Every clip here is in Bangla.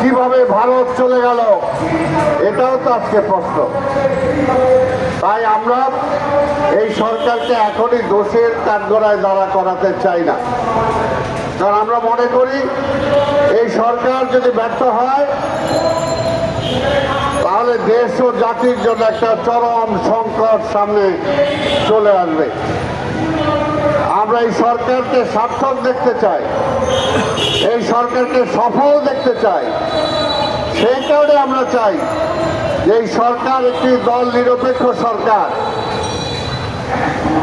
কীভাবে ভারত চলে গেল, এটাও তো আজকে প্রশ্ন। তাই আমরা এই সরকারকে এখনই দোষের কাঠগড়ায় দাঁড়া করাতে চাই না। কারণ আমরা মনে করি, এই সরকার যদি ব্যর্থ হয়, তাহলে দেশ ও জাতির জন্য একটা চরম সংকট সামনে চলে আসবে। আমরা এই সরকারকে সার্থক দেখতে চাই। এই সরকারকে সফল দেখতে চাই। সেই কারণে আমরা চাই যে এই সরকার একটি দল নিরপেক্ষ সরকার।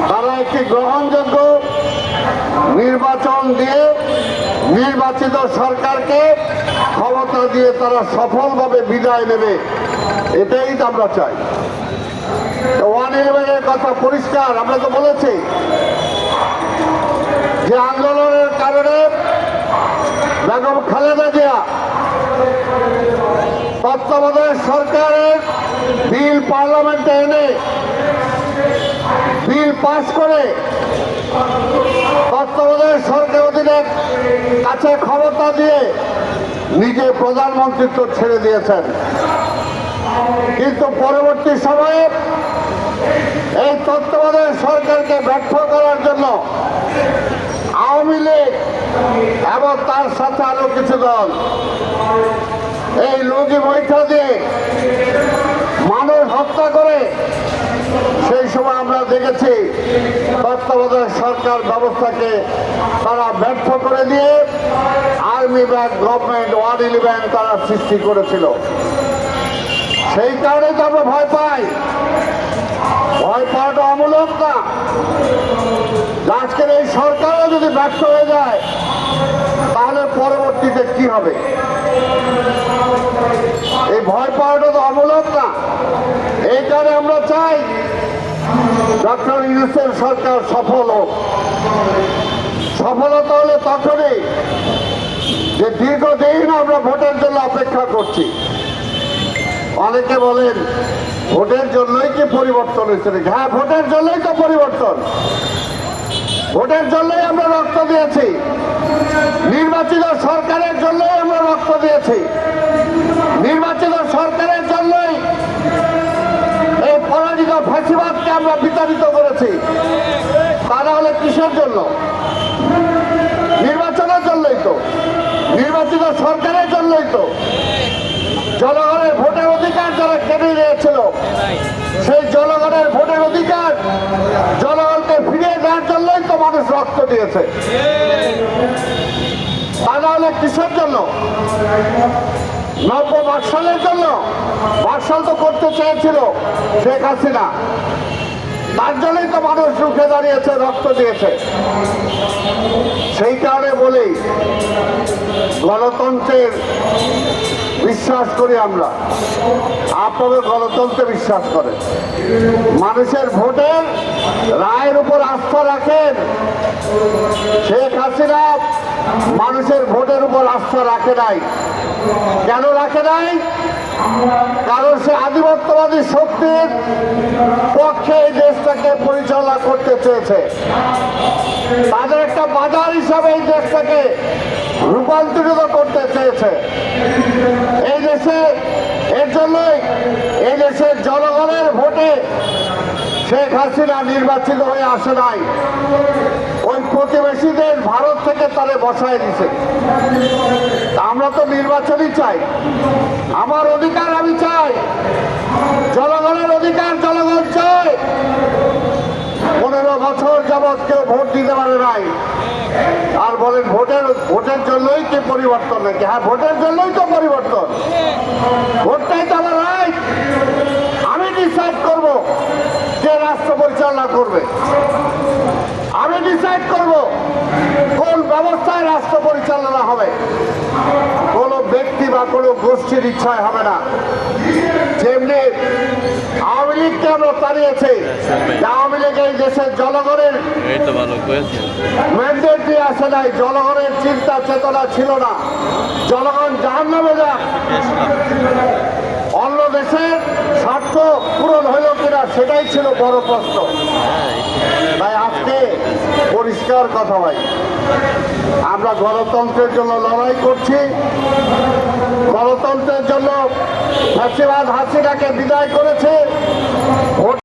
তারা একটি গ্রহণযোগ্য নির্বাচন দিয়ে নির্বাচিত সরকারকে ক্ষমতা দিয়ে তারা সফলভাবে বিদায় নেবে, এটাই তো আমরা চাই। ওয়ান ইলেভেনের কথা পরিষ্কার, আমরা তো বলেছি যে আন্দোলনের খালেদা জিয়া তত্ত্বাবধায়ক সরকারের বিল পার্লামেন্টে এনে বিল পাস করে তত্ত্বাবধায়ক সরকার অধীনে কাছে ক্ষমতা দিয়ে নিজে প্রধানমন্ত্রিত্ব ছেড়ে দিয়েছেন। কিন্তু পরবর্তী সময়ে এই তত্ত্বাবধায়ক সরকারকে ব্যর্থ করার জন্য আওয়ামী লীগ এবং তার সাথে আরও কিছু দল। এই লগি বৈঠা দিয়ে মানুষ হত্যা করে, সেই সময় আমরা দেখেছি তত্ত্বাবধায়ক সরকার ব্যবস্থাকে তারা ব্যর্থ করে দিয়ে army bank government one eleven তারা সৃষ্টি করেছিল। সেই কারণে তো আমরা ভয় পাই। ভয় পাওয়াটা অমূলক না। আজকের এই সরকারও যদি ব্যর্থ হয়ে যায় তাহলে পরবর্তীতে কি হবে? এই ভয় পাওয়াটা তো অমূলক না। এই কারণে আমরা চাই ডক্টর ইউনুসের সরকার সফল হোক। সফলতা হলে তখনই যে দীর্ঘদিন আমরা ভোটের জন্য অপেক্ষা করছি, অনেকে বলেন ভোটের জন্যই কি পরিবর্তন হয়েছে হ্যাঁ ভোটের জন্যই তো পরিবর্তন। ভোটের জন্যই আমরা রক্ত দিয়েছি। নির্বাচিত সরকারের জন্যই আমরা রক্ত দিয়েছি। নির্বাচিত সরকারের জন্যই এই পরাজিত ফাঁসিবাদকে আমরা বিতাড়িত করেছি। তারা হলে কিসের জন্য? নির্বাচনের জন্যই তো। নির্বাচিত সরকারের জন্যই তো। জনগণের ভোটের অধিকার যারা কেটে নিয়েছিল, সেই জনগণের ভোটের অধিকার জনগণকে ফিরিয়ে দেওয়ার জন্যই তো মানুষ রক্ত দিয়েছে তা না হলে কিসের জন্য? নব্য বাকশালের জন্য। বাকশাল তো করতে চেয়েছিল শেখ হাসিনা। তার জন্যই তো মানুষ রুখে দাঁড়িয়েছে, রক্ত দিয়েছে। সেই কারণে বলি, গণতন্ত্রের বিশ্বাস করি আমরা। আপনাদের গণতন্ত্রে বিশ্বাস করেন। মানুষের ভোটের রায়ের উপর আস্থা রাখেন। শেখ হাসিনা মানুষের ভোটের উপর আস্থা রাখে নাই। কেন রাখে নাই? কারণ সে আধিপত্যবাদী শক্তির পক্ষে এই দেশটাকে পরিচালনা করতে চেয়েছে। তাদের একটা বাজার হিসাবে এই দেশটাকে রূপান্তরিত করতে চেয়েছে। এই দেশে, এর জন্যই এই দেশের জনগণের ভোটে শেখ হাসিনা নির্বাচিত হয়ে আসে নাই। ওই প্রতিবেশীদের ভারত থেকে তারে বসায় দিছে। আমরা তো নির্বাচনই চাই। আমার অধিকার আমি চাই। জনগণের অধিকার বছর যাবৎ কেউ ভোট দিতে পারে নাই। আর বলেন, ভোটের ভোটের জন্যই কি পরিবর্তন নাকি? হ্যাঁ ভোটের জন্যই তো পরিবর্তন। ভোটটাই তো আমার আমি ডিসাইড করব যে রাষ্ট্র পরিচালনা করবে। আমি ডিসাইড করব কোন ব্যবস্থায় রাষ্ট্র পরিচালনা হবে। কোনো ব্যক্তি বা কোনো গোষ্ঠীর ইচ্ছায় হবে না। যেমনি আওয়ামী লীগকে আমরা তাড়িয়েছি আওয়ামী লীগ এই দেশের জনগণের ম্যান্ডেট দিয়ে আসে নাই জনগণের চিন্তা চেতনা ছিল না। জনগণ জাহান নামে যাক। অন্য দেশের স্বার্থ পূরণ হইল কিনা সেটাই ছিল বড় প্রশ্ন। তাই আজকে পরিষ্কার কথা ভাই। আমরা গণতন্ত্রের জন্য লড়াই করছি। গণতন্ত্রের জন্য ফাঁসিবাদ হাসিনাকে বিদায় করেছে।